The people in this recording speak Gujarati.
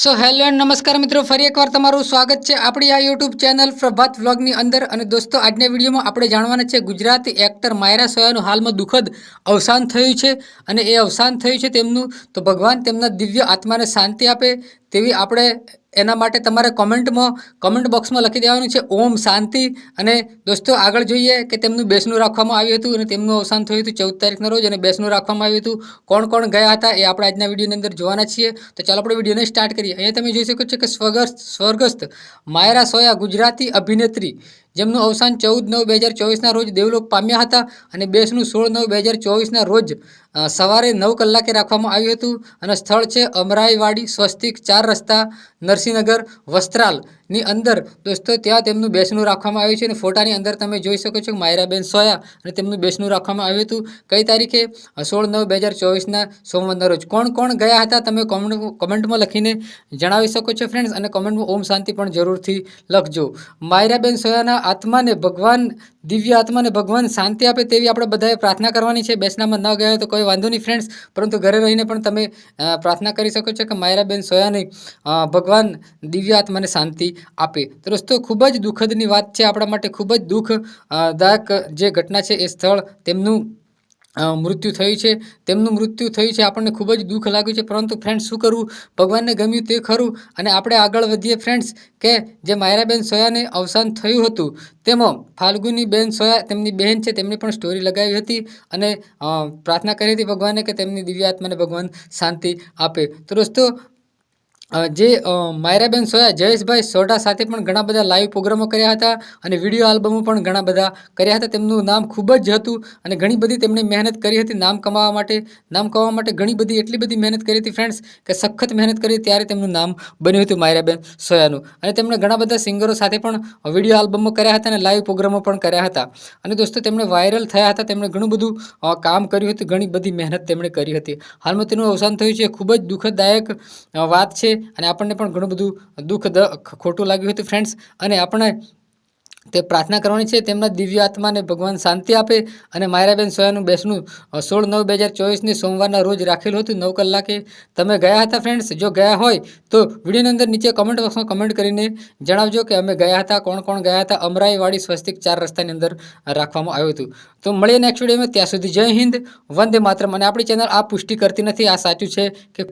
સો હેલો એન્ડ નમસ્કાર મિત્રો. ફરી એકવાર તમારું સ્વાગત છે આપણી આ યુટ્યુબ ચેનલ પ્રભાત વ્લોગની અંદર. અને દોસ્તો, આજના વિડીયોમાં આપણે જાણવાના છે ગુજરાતી એક્ટર માયરા સોયાનું હાલમાં દુઃખદ અવસાન થયું છે. અને એ અવસાન થયું છે તેમનું. તો ભગવાન તેમના દિવ્ય આત્માને શાંતિ આપે તેવી આપણે એના માટે તમારે કોમેન્ટમાં કોમેન્ટ બોક્સમાં લખી દેવાનું છે, ઓમ શાંતિ. અને દોસ્તો, આગળ જોઈએ કે તેમનું બેસનું રાખવામાં આવ્યું હતું અને તેમનું અવસાન થયું હતું ચૌદ તારીખના રોજ અને બેસનું રાખવામાં આવ્યું હતું. કોણ કોણ ગયા હતા એ આપણે આજના વિડીયોની અંદર જોવાના છીએ. તો ચાલો આપણે વિડીયોને સ્ટાર્ટ કરીએ. અહીંયા તમે જોઈ શકો છો કે સ્વર્ગસ્થ સ્વર્ગસ્થ માયરા સોયા ગુજરાતી અભિનેત્રી જેમનું અવસાન ચૌદ નવ બે હજાર ચોવીસના રોજ દેવલોક પામ્યા હતા અને બેસનું સોળ નવ બે હજાર ચોવીસના રોજ સવારે નવ કલાકે રાખવામાં આવ્યું હતું. અને સ્થળ છે અમરાઈવાડી, સ્વસ્તિક, ચાર રસ્તા, નરસિંહનગર વસ્ત્રાલની અંદર. દોસ્તો, ત્યાં તેમનું બેસણું રાખવામાં આવ્યું છે અને ફોટાની અંદર તમે જોઈ શકો છો કે માયરાબેન સોયા અને તેમનું બેસણું રાખવામાં આવ્યું હતું. કઈ તારીખે? સોળ નવ બે હજાર ચોવીસના સોમવારના રોજ. કોણ કોણ ગયા હતા તમે કોમેન્ટ, કોમેન્ટમાં લખીને જણાવી શકો છો ફ્રેન્ડ્સ અને કોમેન્ટમાં ઓમ શાંતિ પણ જરૂરથી લખજો. માયરાબેન સોયાના આત્માને ભગવાન દિવ્ય આત્માને ભગવાન શાંતિ આપે તેવી આપણે બધાએ પ્રાર્થના કરવાની છે. બેસનામાં ન ગયા તો કોઈ વાંધો નહીં ફ્રેન્ડ્સ પરંતુ ઘરે રહીને પણ તમે પ્રાર્થના કરી શકો છો કે માયરાબેન સોયાને ભગવાન દિવ્ય આત્માને શાંતિ આપે. તો દોસ્તો, ખૂબ જ દુઃખદની વાત છે આપણા માટે. ખૂબ જ દુઃખદાયક જે ઘટના છે એ સ્થળ તેમનું મૃત્યુ થયું છે. તેમનું મૃત્યુ થયું છે. આપણને ખૂબ જ દુઃખ લાગ્યું છે. પરંતુ ફ્રેન્ડ્સ શું કરવું ભગવાનને ગમ્યું તે ખરું? અને આપણે આગળ વધીએ ફ્રેન્ડ્સ કે જે માયરાબેન સોયાને અવસાન થયું હતું, તેમાં ફાલ્ગુની બેન સોયા તેમની બહેન છે, તેમની પણ સ્ટોરી લગાવી હતી અને પ્રાર્થના કરી હતી ભગવાને કે તેમની દિવ્યાત્માને ભગવાન શાંતિ આપે. તો દોસ્તો જે માયરાબેન સોયા, જયેશભાઈ સોઢા સાથે પણ ઘણા બધા લાઈવ પ્રોગ્રામો કર્યા હતા અને વીડિયો આલ્બમો પણ ઘણા બધા કર્યા હતા. તેમનું નામ ખૂબ જ હતું અને ઘણી બધી તેમણે મહેનત કરી હતી નામ કમાવા માટે. નામ કમાવા માટે ઘણી બધી એટલી બધી મહેનત કરી હતી ફ્રેન્ડ્સ કે સખત મહેનત કરી ત્યારે તેમનું નામ બન્યું હતું માયરાબેન સોયાનું. અને તેમણે ઘણા બધા સિંગરો સાથે પણ વીડિયો આલ્બમો કર્યા હતા અને લાઈવ પ્રોગ્રામો પણ કર્યા હતા. અને દોસ્તો, તેમણે વાયરલ થયા હતા. તેમણે ઘણું બધું કામ કર્યું હતું. ઘણી બધી મહેનત તેમણે કરી હતી. હાલમાં તેનું અવસાન થયું છે. ખૂબ જ દુઃખદાયક વાત છે. અને આપણને પણ ઘણું બધું દુઃખ ખોટું લાગ્યું હતું ફ્રેન્ડ્સ અને આપણે તે પ્રાર્થના કરવાની છે, તેમના દિવ્ય આત્માને ભગવાન શાંતિ આપે અને માયરાબેન સોયાનું બેસનું સોળ નવ બે હજાર ચોવીસની સોમવારના રોજ રાખેલું હતું નવ કલાકે. તમે ગયા હતા ફ્રેન્ડ્સ જો ગયા હોય, તો વિડીયોની અંદર નીચે કમેન્ટ બોક્સમાં કમેન્ટ કરીને જણાવજો કે અમે ગયા હતા, કોણ કોણ ગયા હતા. અમરાઈવાડી સ્વસ્તિક ચાર રસ્તાની અંદર રાખવામાં આવ્યું હતું. તો મળીએ નેક્સ્ટ વિડીયોમાં ત્યાં સુધી જય હિન્દ, વંદે માત્ર અને આપણી ચેનલ આ પુષ્ટિ કરતી નથી. આ સાચું છે કે